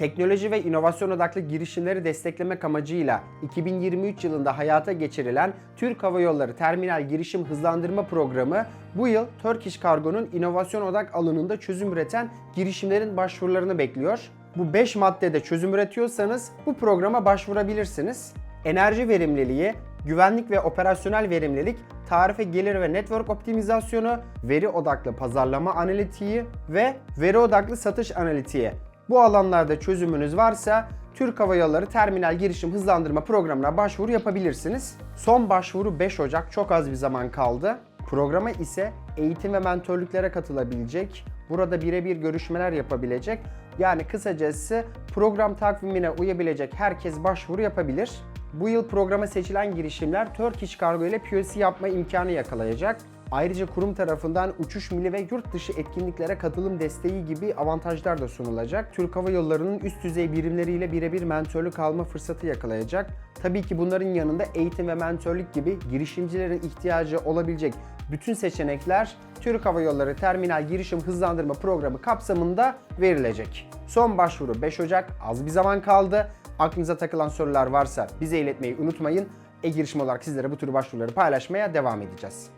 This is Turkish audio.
Teknoloji ve inovasyon odaklı girişimleri desteklemek amacıyla 2023 yılında hayata geçirilen Türk Hava Yolları Terminal Girişim Hızlandırma Programı bu yıl Turkish Cargo'nun inovasyon odak alanında çözüm üreten girişimlerin başvurularını bekliyor. Bu 5 maddede çözüm üretiyorsanız bu programa başvurabilirsiniz. Enerji verimliliği, güvenlik ve operasyonel verimlilik, tarife gelir ve network optimizasyonu, veri odaklı pazarlama analitiği ve veri odaklı satış analitiği. Bu alanlarda çözümünüz varsa Türk Hava Yolları Terminal Girişim Hızlandırma Programı'na başvuru yapabilirsiniz. Son başvuru 5 Ocak çok az bir zaman kaldı. Programa ise eğitim ve mentörlüklere katılabilecek, burada birebir görüşmeler yapabilecek, yani kısacası program takvimine uyabilecek herkes başvuru yapabilir. Bu yıl programa seçilen girişimler Turkish Cargo ile POC yapma imkanı yakalayacak. Ayrıca kurum tarafından uçuş mili ve yurt dışı etkinliklere katılım desteği gibi avantajlar da sunulacak. Türk Hava Yolları'nın üst düzey birimleriyle birebir mentörlük alma fırsatı yakalayacak. Tabii ki bunların yanında eğitim ve mentörlük gibi girişimcilerin ihtiyacı olabilecek bütün seçenekler Türk Hava Yolları Terminal Girişim Hızlandırma Programı kapsamında verilecek. Son başvuru 5 Ocak, az bir zaman kaldı. Aklınıza takılan sorular varsa bize iletmeyi unutmayın. E-girişim olarak sizlere bu tür başvuruları paylaşmaya devam edeceğiz.